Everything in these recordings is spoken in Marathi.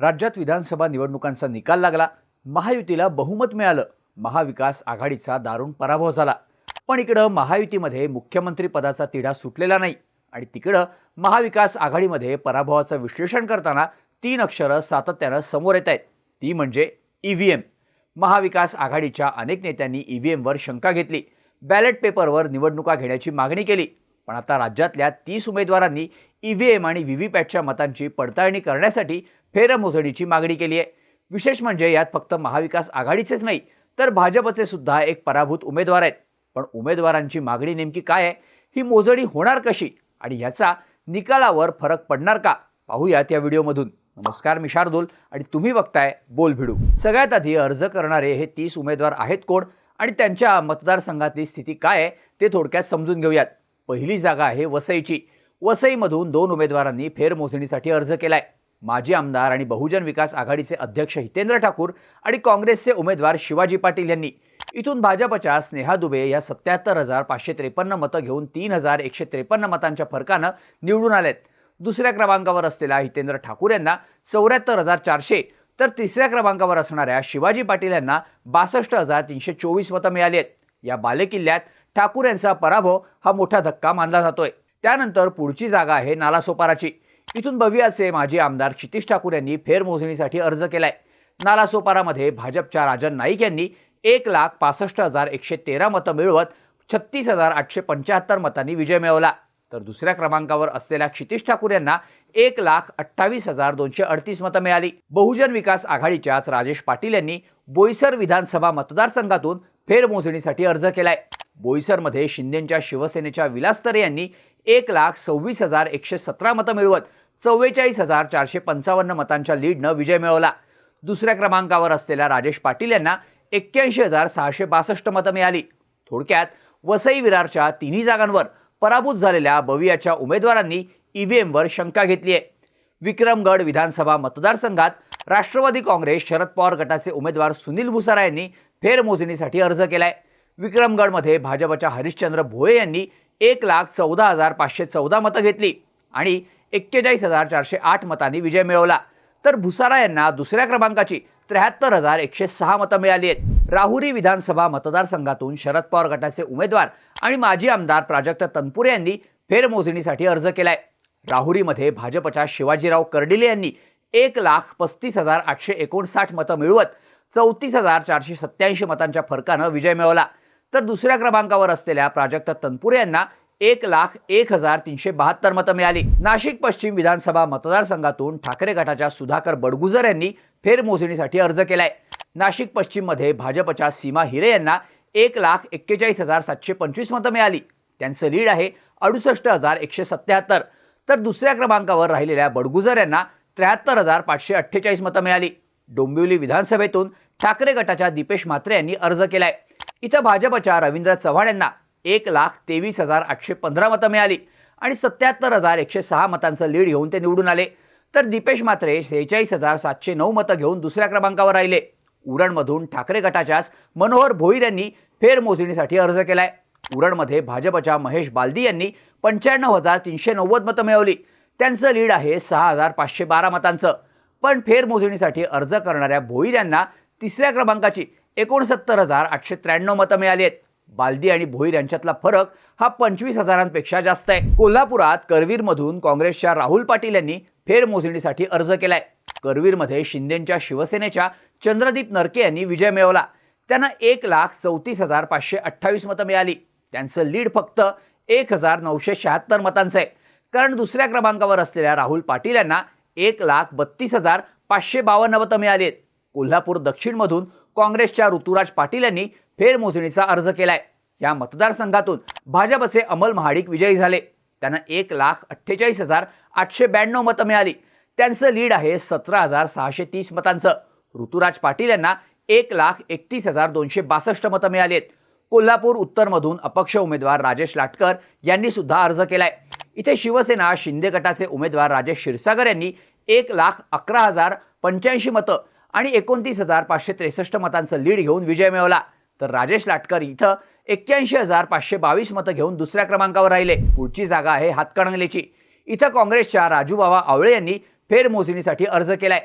राज्यात विधानसभा निवडणुकांचा निकाल लागला. महायुतीला बहुमत मिळालं. महाविकास आघाडीचा दारुण पराभव झाला. पण इकडं महायुतीमध्ये मुख्यमंत्री पदाचा तिढा सुटलेला नाही. आणि तिकडं महाविकास आघाडीमध्ये पराभवाचं विश्लेषण करताना तीन अक्षरं सातत्यानं समोर येत आहेत. ती म्हणजे ई व्ही एम. महाविकास आघाडीच्या अनेक नेत्यांनी ई व्ही एमवर शंका घेतली. बॅलेट पेपरवर निवडणुका घेण्याची मागणी केली. पण आता राज्यातल्या तीस उमेदवारांनी ई व्ही एम आणि व्ही व्ही पॅटच्या मतांची पडताळणी करण्यासाठी फेरमोजणीची मागणी केली आहे. विशेष म्हणजे यात फक्त महाविकास आघाडीचेच नाही तर भाजपचे सुद्धा एक पराभूत उमेदवार आहेत. पण उमेदवारांची मागणी नेमकी काय आहे? ही मोजणी होणार कशी? आणि ह्याचा निकालावर फरक पडणार का? पाहूयात या व्हिडिओमधून. नमस्कार मी शार्दूल आणि तुम्ही बघताय बोल भिडू. सगळ्यात आधी अर्ज करणारे हे तीस उमेदवार आहेत कोण? आणि त्यांच्या मतदारसंघातली स्थिती काय आहे? ते थोडक्यात समजून घेऊयात. पहिली जागा आहे वसईची. वसईमधून दोन उमेदवारांनी फेरमोजणीसाठी अर्ज केलाय. माजी आमदार आणि बहुजन विकास आघाडीचे अध्यक्ष हितेंद्र ठाकूर आणि काँग्रेसचे उमेदवार शिवाजी पाटील यांनी. इथून भाजपच्या स्नेहा दुबे या सत्याहत्तर हजार पाचशे त्रेपन्न मतं घेऊन तीन हजार एकशे त्रेपन्न मतांच्या फरकानं निवडून आलेत. दुसऱ्या क्रमांकावर असलेल्या हितेंद्र ठाकूर यांना चौऱ्याहत्तर हजार चारशे तर तिसऱ्या क्रमांकावर असणाऱ्या शिवाजी पाटील यांना बासष्ट हजार तीनशे चोवीस मतं मिळाली आहेत. या बालेकिल्ल्यात ठाकूर यांचा पराभव हा मोठा धक्का मानला जातोय. त्यानंतर पुढची जागा आहे नालासोपाराची. इथून बवियाचे माजी आमदार क्षितिश ठाकूर यांनी फेरमोजणीसाठी अर्ज केलाय. नालासोपारामध्ये भाजपच्या राजन नाईक यांनी एक लाख पासष्ट हजार एकशे तेरा मतं मिळवत छत्तीस हजार आठशे पंच्याहत्तर मतांनी विजय मिळवला. तर दुसऱ्या क्रमांकावर असलेल्या क्षितिश ठाकूर यांना एक लाख अठ्ठावीस हजार दोनशे अडतीस मतं मिळाली. बहुजन विकास आघाडीच्याच राजेश पाटील यांनी बोईसर विधानसभा मतदारसंघातून फेरमोजणीसाठी अर्ज केलाय. बोईसरमध्ये शिंदेच्या शिवसेनेच्या विलास तरे यांनी एक लाख सव्वीस हजार एकशे सतरा मतं मिळवत चव्वेचाळीस हजार चारशे पंचावन्न मतांच्या लीडनं विजय मिळवला. दुसऱ्या क्रमांकावर असलेल्या राजेश पाटील यांना एक्क्याऐंशी हजार सहाशे बासष्ट मतं मिळाली. थोडक्यात वसई विरारच्या तिन्ही जागांवर पराभूत झालेल्या बवियाच्या उमेदवारांनी ईव्हीएमवर शंका घेतली आहे. विक्रमगड विधानसभा मतदारसंघात राष्ट्रवादी काँग्रेस शरद पवार गटाचे उमेदवार सुनील भुसारा यांनी फेरमोजणीसाठी अर्ज केलाय. विक्रमगडमध्ये भाजपच्या हरिश्चंद्र भोये यांनी एक लाख चौदा हजार पाचशे चौदा मतं घेतली आणि एक्केचाळीस हजार चारशे आठ मतांनी विजय मिळवला. तर भुसारा यांना दुसऱ्या क्रमांकाची त्र्याहत्तर हजार एकशे सहा मतं मिळाली आहेत. राहुरी विधानसभा मतदारसंघातून शरद पवार गटाचे उमेदवार आणि माजी आमदार प्राजक्त तनपुरे यांनी फेरमोजणीसाठी अर्ज केलाय. राहुरीमध्ये भाजपच्या शिवाजीराव कर्डिले यांनी एक लाख पस्तीस हजार आठशे एकोणसाठ मतं मिळवत चौतीस हजार चारशे सत्याऐंशी मतांच्या फरकानं विजय मिळवला. तर दुसऱ्या क्रमांकावर असलेल्या प्राजक्त तनपुरे यांना एक लाख एक हजार तीनशे बहात्तर मतं मिळाली. नाशिक पश्चिम विधानसभा मतदारसंघातून ठाकरे गटाच्या सुधाकर बडगुजर यांनी फेरमोजणीसाठी अर्ज केलाय. नाशिक पश्चिममध्ये भाजपच्या सीमा हिरे यांना एक लाख एक्केचाळीस हजार सातशे पंचवीस मतं मिळाली. त्यांचं लीड आहे अडुसष्ट हजार एकशे सत्याहत्तर. तर दुसऱ्या क्रमांकावर राहिलेल्या बडगुजर यांना त्र्याहत्तर हजार पाचशे अठ्ठेचाळीस मतं मिळाली. डोंबिवली विधानसभेतून ठाकरे गटाच्या दीपेश म्हात्रे यांनी अर्ज केलाय. इथं भाजपच्या रवींद्र चव्हाण यांना एक लाख तेवीस हजार आठशे पंधरा मतं मिळाली आणि सत्याहत्तर हजार एकशे सहा मतांचं लीड घेऊन ते निवडून आले. तर दीपेश मात्रे सेहेचाळीस हजार सातशे नऊ मतं घेऊन दुसऱ्या क्रमांकावर राहिले. उरणमधून ठाकरे गटाच्याच मनोहर भोईर यांनी फेरमोजणीसाठी अर्ज केलाय. उरणमध्ये भाजपच्या महेश बालदी यांनी पंच्याण्णव हजार तीनशे नव्वद मतं मिळवली. त्यांचं लीड आहे सहा हजार पाचशे बारा मतांचं. पण फेरमोजणीसाठी अर्ज करणाऱ्या भोईर यांना तिसऱ्या क्रमांकाची एकोणसत्तर हजार आठशे त्र्याण्णव मतं मिळाली आहेत. बालदी आणि भोईर यांच्यातला फरक हा पंचवीस हजारांपेक्षा जास्त आहे. कोल्हापुरात करवीरमधून काँग्रेसच्या राहुल पाटील यांनी फेरमोजणीसाठी अर्ज केलाय. करवीरमध्ये शिंदेच्या शिवसेनेच्या चंद्रदीप नरके यांनी विजय मिळवला. त्यांना एक लाख चौतीस हजार पाचशे अठ्ठावीस मतं मिळाली. त्यांचं लीड फक्त एक हजार नऊशे शहात्तर मतांचं आहे. कारण दुसऱ्या क्रमांकावर असलेल्या राहुल पाटील यांना एक लाख बत्तीस हजार पाचशे बावन्न मतं मिळाली आहेत. कोल्हापूर दक्षिणमधून काँग्रेसच्या ऋतुराज पाटील यांनी फेरमोजणीचा अर्ज केलाय. या मतदारसंघातून भाजपचे अमल महाडिक विजयी झाले. त्यांना एक लाख अठ्ठेचाळीस हजार आठशे ब्याण्णव मतं मिळाली. त्यांचं लीड आहे सतरा हजार सहाशे तीस मतांचं. ऋतुराज पाटील यांना एक लाख एकतीस हजार दोनशे बासष्ट मतं मिळाली आहेत. कोल्हापूर उत्तरमधून अपक्ष उमेदवार राजेश लाटकर यांनी सुद्धा अर्ज केलाय. इथे शिवसेना शिंदे गटाचे उमेदवार राजेश क्षीरसागर यांनी एक लाख अकरा हजार पंच्याऐंशी मतं आणि एकोणतीस हजार पाचशे त्रेसष्ट मतांचं लीड घेऊन विजय मिळवला. तर राजेश लाटकर इथं एक्क्याऐंशी हजार पाचशे बावीस मतं घेऊन दुसऱ्या क्रमांकावर राहिले. पुढची जागा आहे हातकणंगलेची. इथं काँग्रेसच्या राजूबाबा आवळे यांनी फेरमोजणीसाठी अर्ज केलाय.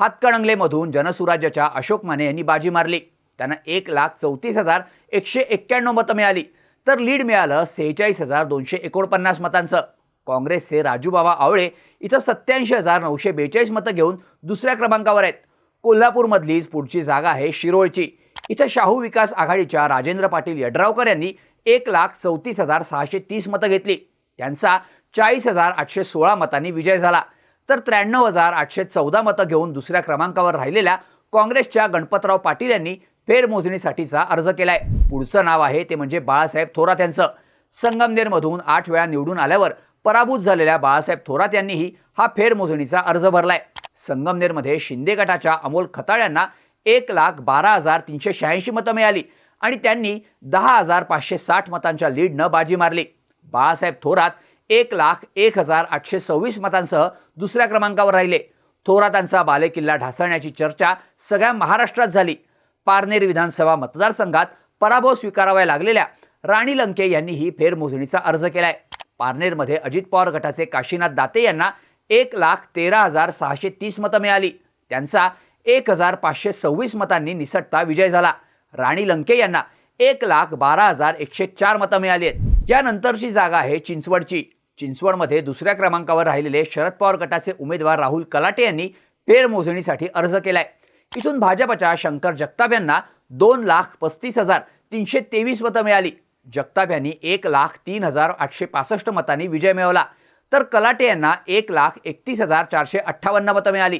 हातकणंगलेमधून जनसुराज्याच्या अशोक माने यांनी बाजी मारली. त्यांना एक लाख चौतीस हजार एकशे एक्क्याण्णव मतं मिळाली. तर लीड मिळालं सेहेचाळीस हजार दोनशे एकोणपन्नास मतांचं. काँग्रेसचे राजूबाबा आवळे इथं सत्याऐंशी हजार नऊशे बेचाळीस मतं घेऊन दुसऱ्या क्रमांकावर आहेत. कोल्हापूरमधलीच पुढची जागा आहे शिरोळची. इथं शाहू विकास आघाडीच्या राजेंद्र पाटील यड्रावकर यांनी एक लाख चौतीस हजार सहाशे तीस मतं घेतली. त्यांचा चाळीस हजार आठशे सोळा मतांनी विजय झाला. तर त्र्याण्णव हजार आठशे चौदा मतं घेऊन दुसऱ्या क्रमांकावर राहिलेल्या काँग्रेसच्या गणपतराव पाटील यांनी फेरमोजणीसाठीचा अर्ज केलाय. पुढचं नाव आहे ते म्हणजे बाळासाहेब थोरात यांचं. संगमनेरमधून आठ वेळा निवडून आल्यावर पराभूत झालेल्या बाळासाहेब थोरात यांनीही हा फेरमोजणीचा अर्ज भरलाय. संगमनेरमध्ये शिंदे गटाच्या अमोल खताळ यांना एक लाख बारा हजार तीनशे शहाऐंशी मतं मिळाली आणि त्यांनी दहा हजार पाचशे साठ मतांच्या लीडनं बाजी मारली. बाळासाहेब थोरात एक लाख एक हजार आठशे सव्वीस मतांसह दुसऱ्या क्रमांकावर राहिले. थोरातांचा बालेकिल्ला ढासळण्याची चर्चा सगळ्या महाराष्ट्रात झाली. पारनेर विधानसभा मतदारसंघात पराभव स्वीकारावा लागलेल्या राणी लंके यांनी ही फेरमोजणीचा अर्ज केलाय. पारनेरमध्ये अजित पवार गटाचे काशीनाथ दाते यांना एक लाख तेरा हजार सहाशे तीस मतं मिळाली. त्यांचा एक हजार पाचशे सव्वीस मतांनी निसटता विजय झाला. राणी लंके यांना एक लाख बारा हजार एकशे चार मतं मिळाली आहेत. यानंतरची जागा आहे चिंचवडची. चिंचवडमध्ये दुसऱ्या क्रमांकावर राहिलेले शरद पवार गटाचे उमेदवार राहुल कलाटे यांनी फेरमोजणीसाठी अर्ज केलाय. इथून भाजपच्या शंकर जगताप यांना दोन लाख पस्तीस हजार तीनशे तेवीस मतं मिळाली. जगताप यांनी एक लाख तीन हजार आठशे पासष्ट मतांनी विजय मिळवला. तर कलाटे यांना एक लाख एकतीस हजार चारशे अठ्ठावन्न मतं मिळाली.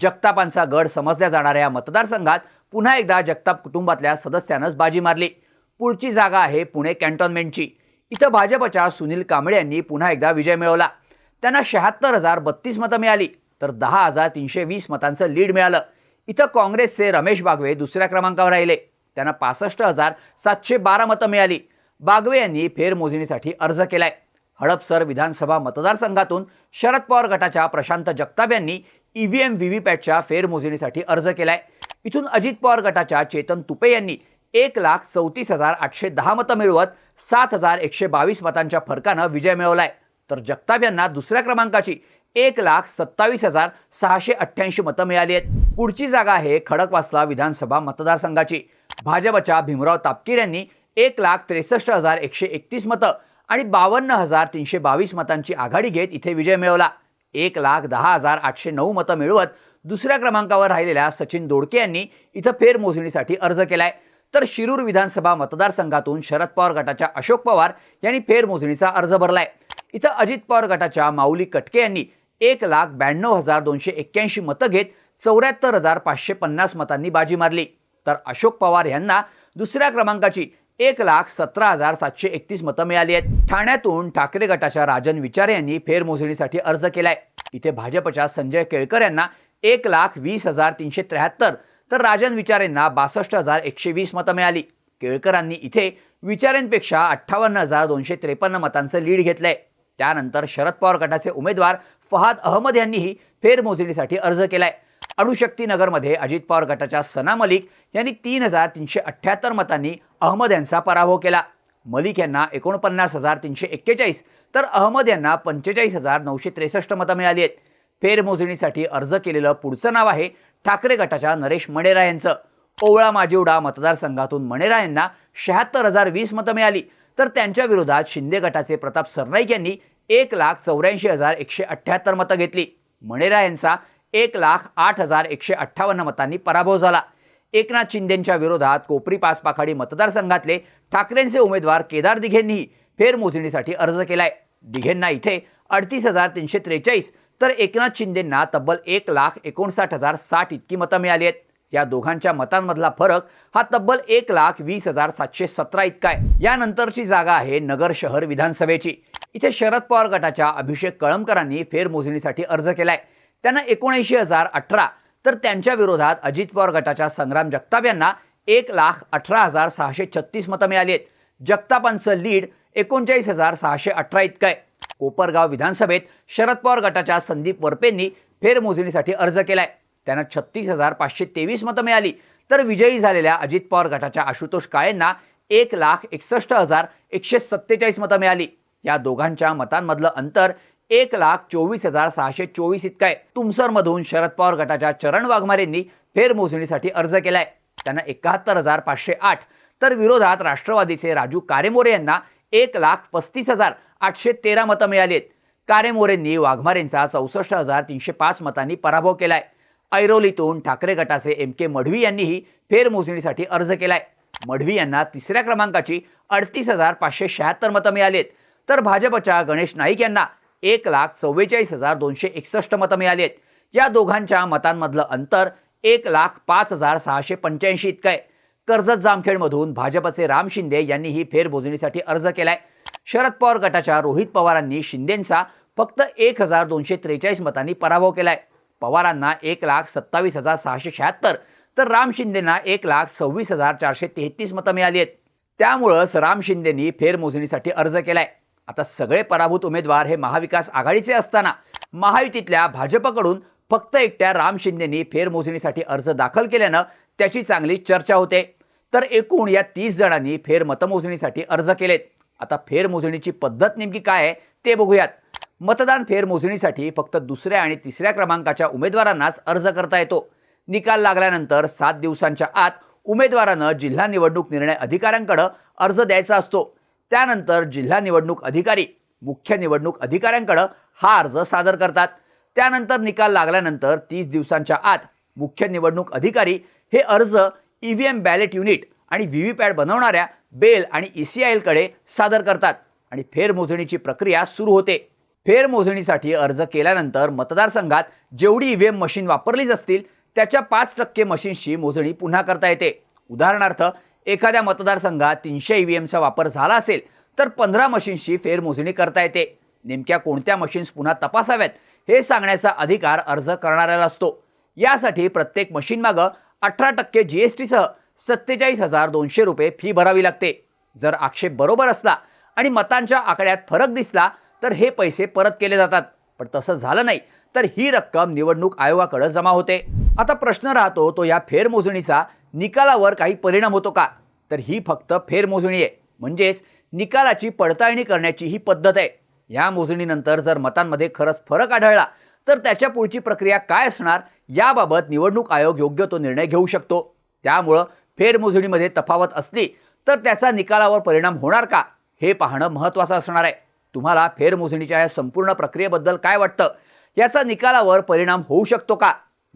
जगतापांचा गड समजल्या जाणाऱ्या या मतदारसंघात पुन्हा एकदा जगताप कुटुंबातल्या सदस्यानंच बाजी मारली. पुढची जागा आहे पुणे कॅन्टोन्मेंटची. इथं भाजपच्या सुनील कांबळे यांनी पुन्हा एकदा विजय मिळवला. त्यांना शहात्तर हजार बत्तीस मतं मिळाली तर दहा हजार तीनशे वीस मतांचं लीड मिळालं. इथं काँग्रेसचे रमेश बागवे दुसऱ्या क्रमांकावर राहिले. त्यांना पासष्ट हजार सातशे बारा मतं मिळाली. बागवे यांनी फेरमोजणीसाठी अर्ज केलाय. हडपसर विधानसभा मतदारसंघातून शरद पवार गटाच्या प्रशांत जगताप यांनी ईव्हीएम व्हीव्हीपॅटच्या फेरमोजणीसाठी अर्ज केलाय. इथून अजित पवार गटाच्या चेतन तुपे यांनी एक लाख चौतीस हजार आठशे दहा मतं मिळवत सात हजार एकशे बावीस मतांच्या फरकानं विजय मिळवलाय. तर जगताप यांना दुसऱ्या क्रमांकाची एक लाख सत्तावीस हजार सहाशे अठ्ठ्याऐंशी मतं मिळाली आहेत. पुढची जागा आहे खडकवासला विधानसभा मतदारसंघाची. भाजपच्या भीमराव तापकीर यांनी एक लाख त्रेसष्ट हजार एकशे एकतीस मतं आणि बावन्न हजार तीनशे बावीस मतांची आघाडी घेत इथे विजय मिळवला. एक लाख दहा हजार आठशे नऊ मतं मिळवत दुसऱ्या क्रमांकावर राहिलेल्या सचिन दोडके यांनी इथं फेरमोजणीसाठी अर्ज केलाय. तर शिरूर विधानसभा मतदारसंघातून शरद पवार गटाच्या अशोक पवार यांनी फेरमोजणीचा अर्ज भरलाय. इथं अजित पवार गटाच्या माऊली कटके यांनी एक लाख ब्याण्णव हजार दोनशे एक्क्याऐंशी मतं घेत चौऱ्याहत्तर हजार पाचशे पन्नास मतांनी बाजी मारली. तर अशोक पवार यांना दुसऱ्या क्रमांकाची एक लाख सतरा हजार सातशे एकतीस मतं मिळाली आहेत. ठाण्यातून ठाकरे गटाच्या राजन विचारे यांनी फेरमोजणीसाठी अर्ज केलाय. इथे भाजपच्या संजय केळकर यांना एक लाख वीस हजार तीनशे त्र्याहत्तर तर राजन विचारेंना बासष्ट हजार एकशे वीस मतं मिळाली. केळकरांनी इथे विचारेंपेक्षा अठ्ठावन्न हजार दोनशे त्रेपन्न मतांचं लीड घेतलंय. त्यानंतर शरद पवार गटाचे उमेदवार फहाद अहमद यांनीही फेरमोजणीसाठी अर्ज केलाय. अणुशक्ती नगरमध्ये अजित पवार गटाच्या सना मलिक यांनी तीन हजार तीनशे अठ्ठ्याहत्तर मतांनी अहमद यांचा पराभव केला. मलिक यांना एकोणपन्नास हजार तीनशे एक्केचाळीस तर अहमद यांना पंचेचाळीस हजार नऊशे त्रेसष्ट मतं मिळाली आहेत. फेरमोजणीसाठी अर्ज केलेलं पुढचं नाव आहे ठाकरे गटाच्या नरेश मणेरा यांचं. ओवळा माजिवडा मतदारसंघातून मणेरा यांना शहात्तर हजार वीस मतं मिळाली. तर त्यांच्या विरोधात शिंदे गटाचे प्रताप सरनाईक यांनी एक लाख चौऱ्याऐंशी हजार एकशे अठ्ठ्याहत्तर मतं घेतली. मणेरा यांचा एक लाख आठ हजार एकशे अठ्ठावन्न मतांनी पराभव झाला. एकनाथ शिंदेंच्या विरोधात कोपरी पाचपाखाडी मतदारसंघातले ठाकरेंचे उमेदवार केदार दिघेंनीही फेरमोजणीसाठी अर्ज केलाय. दिघेंना इथे अडतीस हजार तीनशे त्रेचाळीस तर एकनाथ शिंदेंना तब्बल एक लाख एकोणसाठ हजार साठ इतकी मतं मिळाली आहेत. या दोघांच्या मतांमधला फरक हा तब्बल एक लाख वीस हजार सातशे सतरा इतका आहे. यानंतरची जागा आहे नगर शहर विधानसभेची. इथे शरद पवार गटाच्या अभिषेक कळमकरांनी फेरमोजणीसाठी अर्ज केलाय. त्यांना एकोणऐंशी हजार अठरा. तर त्यांच्या विरोधात अजित पवार गटाच्या संग्राम जगताप यांना एक लाख अठरा हजार सहाशे छत्तीस मतं मिळाली आहेत. जगतापांचं लीड एकोणचाळीस हजार सहाशे अठरा इतकं आहे. कोपरगाव विधानसभेत शरद पवार गटाच्या संदीप वरपेंनी फेरमोजणीसाठी अर्ज केलाय. त्यांना छत्तीस हजार पाचशे तेवीस मतं मिळाली. तर विजयी झालेल्या अजित पवार गटाच्या आशुतोष काळेंना एक लाख एकसष्ट हजार एकशे सत्तेचाळीस मतं मिळाली. या दोघांच्या मतांमधलं अंतर एक लाख चोवीस हजार सहाशे चोवीस इतका आहे. तुमसरमधून शरद पवार गटाच्या चरण वाघमारेंनी फेरमोजणीसाठी अर्ज केलाय. त्यांना एकाहत्तर हजार पाचशे आठ. तर विरोधात राष्ट्रवादीचे राजू कारेमोरे यांना एक लाख पस्तीस हजार आठशे तेरा मतं मिळाली आहेत. कारेमोरेंनी वाघमारेंचा चौसष्ट हजार तीनशे पाच मतांनी पराभव केलाय. ऐरोलीतून ठाकरे गटाचे एम के मढवी यांनीही फेरमोजणीसाठी अर्ज केलाय. मढवी यांना तिसऱ्या क्रमांकाची अडतीस हजार पाचशे शहात्तर मतं मिळाली आहेत. तर भाजपच्या गणेश नाईक यांना एक लाख चव्वेचाळीस हजार दोनशे एकसष्ट मतं मिळाली आहेत. या दोघांच्या मतांमधलं अंतर एक लाख पाच हजार सहाशे पंच्याऐंशी इतकं आहे. कर्जत जामखेडमधून भाजपचे राम शिंदे यांनी ही फेरमोजणीसाठी अर्ज केलाय. शरद पवार गटाच्या रोहित पवारांनी शिंदेंचा फक्त एक हजार दोनशे त्रेचाळीस मतांनी पराभव केलाय. पवारांना एक लाख सत्तावीस हजार सहाशे शहात्तर तर राम शिंदेना एक लाख सव्वीस हजार चारशे तेहतीस मतं मिळाली आहेत. त्यामुळंच राम शिंदेनी फेरमोजणीसाठी अर्ज केलाय. आता सगळे पराभूत उमेदवार हे महाविकास आघाडीचे असताना महायुतीतल्या भाजपकडून फक्त एकट्या राम शिंदेनी फेरमोजणीसाठी अर्ज दाखल केल्यानं त्याची चांगली चर्चा होते. तर एकूण या तीस जणांनी फेरमतमोजणीसाठी अर्ज केलेत. आता फेरमोजणीची पद्धत नेमकी काय आहे ते बघूयात. मतदान फेरमोजणीसाठी फक्त दुसऱ्या आणि तिसऱ्या क्रमांकाच्या उमेदवारांनाच अर्ज करता येतो. निकाल लागल्यानंतर सात दिवसांच्या आत उमेदवारानं जिल्हा निवडणूक निर्णय अधिकाऱ्यांकडे अर्ज द्यायचा असतो. त्यानंतर जिल्हा निवडणूक अधिकारी मुख्य निवडणूक अधिकाऱ्यांकडं हा अर्ज सादर करतात. त्यानंतर निकाल लागल्यानंतर तीस दिवसांच्या आत मुख्य निवडणूक अधिकारी हे अर्ज E V M ballot unit आणि व्ही व्ही पॅट बनवणाऱ्या बेल आणि ई सी आय एलकडे सादर करतात आणि फेरमोजणीची प्रक्रिया सुरू होते. फेरमोजणीसाठी अर्ज केल्यानंतर मतदारसंघात जेवढी ई व्ही एम मशीन वापरलीच असतील त्याच्या पाच टक्के मशीनशी मोजणी पुन्हा करता येते. उदाहरणार्थ एखाद्या मतदारसंघात तीनशे ई व्ही एमचा वापर झाला असेल तर पंधरा मशीन्सची फेरमोजणी करता येते. नेमक्या कोणत्या मशीन्स पुन्हा तपासाव्यात हे सांगण्याचा अधिकार अर्ज करणाऱ्याला असतो. यासाठी प्रत्येक मशीनमागं अठरा टक्के जी एस टीसह सत्तेचाळीस हजार दोनशे रुपये फी भरावी लागते. जर आक्षेप बरोबर असला आणि मतांच्या आकड्यात फरक दिसला तर हे पैसे परत केले जातात. पण तसं झालं नाही तर ही रक्कम निवडणूक आयोगाकडे जमा होते. आता प्रश्न राहतो तो या फेरमोजणीचा निकालावर काही परिणाम होतो का? तर ही फक्त फेरमोजणी आहे. म्हणजेच निकालाची पडताळणी करण्याची ही पद्धत आहे. या मोजणीनंतर जर मतांमध्ये खरंच फरक आढळला तर त्याच्या पुढची प्रक्रिया काय असणार याबाबत निवडणूक आयोग योग्य तो निर्णय घेऊ शकतो. त्यामुळं फेरमोजणीमध्ये तफावत असली तर त्याचा निकालावर परिणाम होणार का? हे पाहणं महत्त्वाचं असणार आहे. तुम्हाला फेरमोजणीच्या या संपूर्ण प्रक्रियेबद्दल काय वाटतं? याचा निकालावर परिणाम होऊ शकतो का?